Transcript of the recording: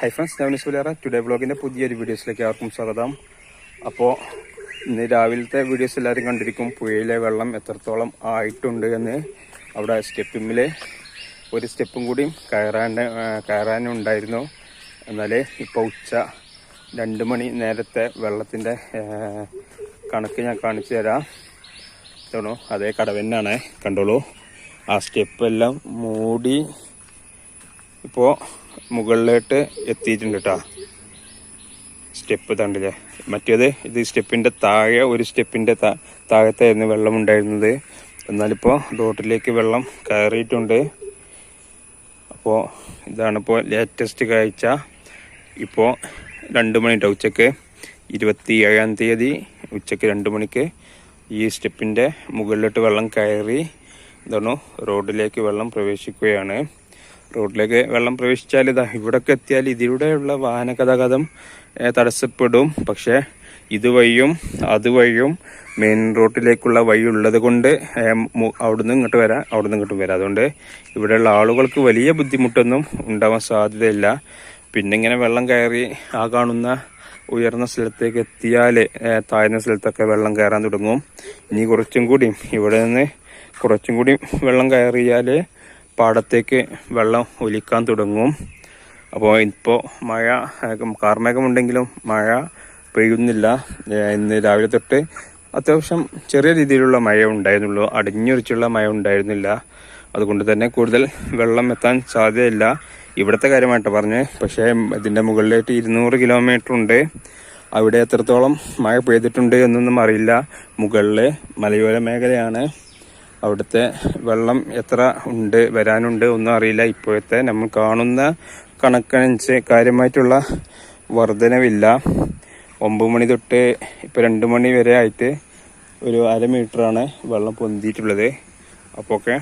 Hi friends ഞാൻ സുലേറ today വ്ളോഗിന്റെ പുതിയൊരു വീഡിയോസിലേക്ക് ആർക്കും സ്വാഗതം. അപ്പോൾ ഇന്ന് രാവിലത്തെ വീഡിയോസ് എല്ലാവരും കണ്ടിരിക്കും. പുഴയിലെ വെള്ളം എത്രത്തോളം ആയിട്ടുണ്ട് എന്ന്. അവിടെ സ്റ്റെപ്പിമ്മിൽ ഒരു സ്റ്റെപ്പും കൂടി കയറാൻ കയറാനുണ്ടായിരുന്നു. എന്നാൽ ഇപ്പോൾ ഉച്ച രണ്ട് മണി നേരത്തെ വെള്ളത്തിന്റെ കണക്ക് ഞാൻ കാണിച്ചു തരാം. അതേ കടവന്നാണ്. കണ്ടോളൂ. ആ സ്റ്റെപ്പെല്ലാം മൂടി ഇപ്പോൾ മുകളിലോട്ട് എത്തിയിട്ടുണ്ട് കേട്ടോ സ്റ്റെപ്പ് തണ്ടില്ലേ. മറ്റേത് ഇത് സ്റ്റെപ്പിന്റെ താഴെ ഒരു സ്റ്റെപ്പിന്റെ താഴത്തായിരുന്നു വെള്ളം ഉണ്ടായിരുന്നത്. എന്നാലിപ്പോൾ റോഡിലേക്ക് വെള്ളം കയറിയിട്ടുണ്ട്. അപ്പോൾ ഇതാണിപ്പോൾ ലേറ്റസ്റ്റ് കാഴ്ച. ഇപ്പോൾ രണ്ട് മണിട്ടോ ഉച്ചയ്ക്ക്. ഇരുപത്തി ഏഴാം തീയതി ഉച്ചയ്ക്ക് രണ്ട് മണിക്ക് ഈ സ്റ്റെപ്പിന്റെ മുകളിലോട്ട് വെള്ളം കയറി എന്താണ് റോഡിലേക്ക് വെള്ളം പ്രവേശിക്കുകയാണ്. റോഡിലേക്ക് വെള്ളം പ്രവേശിച്ചാൽ ഇതാ ഇവിടൊക്കെ എത്തിയാൽ ഇതിലൂടെയുള്ള വാഹന ഗതാഗതം തടസ്സപ്പെടും. പക്ഷേ ഇതുവഴിയും അതുവഴിയും മെയിൻ റോഡിലേക്കുള്ള വഴി ഉള്ളത് കൊണ്ട് അവിടുന്ന് ഇങ്ങോട്ട് വരാം അവിടുന്ന് ഇങ്ങോട്ടും വരാം. അതുകൊണ്ട് ഇവിടെയുള്ള ആളുകൾക്ക് വലിയ ബുദ്ധിമുട്ടൊന്നും ഉണ്ടാവാൻ സാധ്യതയില്ല. പിന്നെ ഇങ്ങനെ വെള്ളം കയറി ആ കാണുന്ന ഉയർന്ന സ്ഥലത്തേക്ക് എത്തിയാൽ താഴ്ന്ന സ്ഥലത്തൊക്കെ വെള്ളം കയറാൻ തുടങ്ങും. ഇനി കുറച്ചും കൂടി ഇവിടെ നിന്ന് കുറച്ചും കൂടി വെള്ളം കയറിയാൽ പാടത്തേക്ക് വെള്ളം ഒലിക്കാൻ തുടങ്ങും. അപ്പോൾ ഇപ്പോൾ മഴ കാർമേഘമുണ്ടെങ്കിലും മഴ പെയ്യുന്നില്ല. ഇന്ന് രാവിലെ തൊട്ട് അത്യാവശ്യം ചെറിയ രീതിയിലുള്ള മഴ ഉണ്ടായിരുന്നുള്ളൂ. അടിഞ്ഞൊരിച്ചുള്ള മഴ ഉണ്ടായിരുന്നില്ല. അതുകൊണ്ട് തന്നെ കൂടുതൽ വെള്ളം എത്താൻ സാധ്യതയില്ല. ഇവിടുത്തെ കാര്യമായിട്ട് പറഞ്ഞ് പക്ഷേ ഇതിന്റെ മുകളിലായിട്ട് ഇരുന്നൂറ് കിലോമീറ്റർ ഉണ്ട്. അവിടെ എത്രത്തോളം മഴ പെയ്തിട്ടുണ്ട് എന്നൊന്നും അറിയില്ല. മുകളിൽ മലയോര മേഖലയാണ്. അവിടുത്തെ വെള്ളം എത്ര ഉണ്ട് വരാനുണ്ട് ഒന്നും അറിയില്ല. ഇപ്പോഴത്തെ നമ്മൾ കാണുന്ന കണക്കനുസരിച്ച് കാര്യമായിട്ടുള്ള വർധനവില്ല. ഒമ്പത് മണി തൊട്ട് ഇപ്പോൾ രണ്ട് മണി വരെ ആയിട്ട് ഒരു അര മീറ്ററാണ് വെള്ളം പൊന്തിയിട്ടുള്ളത്. അപ്പോൾ ഒക്കെ